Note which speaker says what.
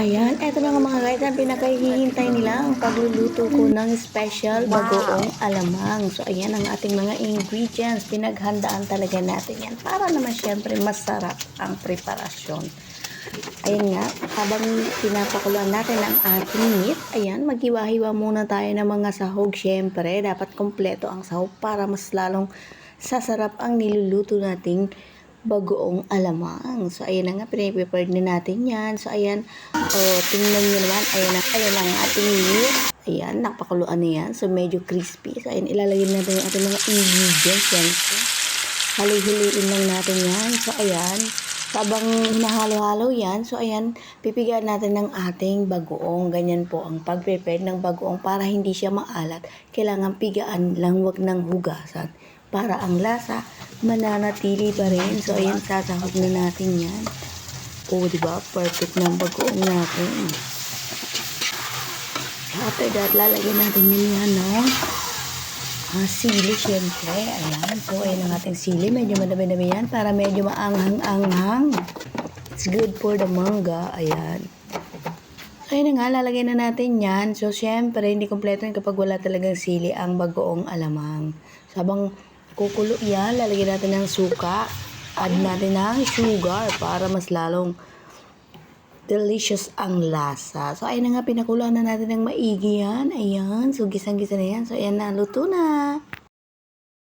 Speaker 1: Ayan, eto na mga guys, ang pinakahihintay nila ang pagluluto ko ng special bagoong alamang. So, ayan ang ating mga ingredients. Pinaghandaan talaga natin yan para naman syempre masarap ang preparasyon. Ayan nga, habang pinapakuluan natin ang ating meat, ayan, maghiwa-hiwa muna tayo ng mga sahog. Syempre, dapat kompleto ang sahog para mas lalong sasarap ang niluluto nating bagoong alamang. So, ayan na nga, piniprepared na natin yan. So, ayan, oh, tingnan nyo naman, ayan na, ayan ang ating meat. Ayan, napakuluan na yan. So, medyo crispy. So, ayan, ilalagay natin yung ating mga ingredients yan. So, halo-haloin lang natin yan. So, ayan, habang hinahalo-halo yan, so ayan, pipigaan natin ng ating bagoong. Ganyan po ang pag-prepare ng bagoong para hindi siya maalat. Kailangan pigaan lang, wag ng hugasan. Para ang lasa, mananatili pa rin. So, ayan, sasahog na natin yan. O, di ba? Perfect ng bagoong natin. After that, lalagyan natin yun yan ng ah, sili, syempre. Ayan. So, ayan ang ating sili. Medyo madami-dami yan para medyo maanghang-anghang. It's good for the manga. Ayan. So, ayun na nga, lalagay na natin yan. So, syempre, hindi kompleto yun kapag wala talagang sili ang bagoong alamang. So, habang kukulo yan, lalagyan natin ng suka. Add natin ng sugar para mas lalong delicious ang lasa. So, ayun na nga, pinakuluan na natin ng maigi yan. Ayan. So, gisang-gisa na yan. So, ayan na, luto na.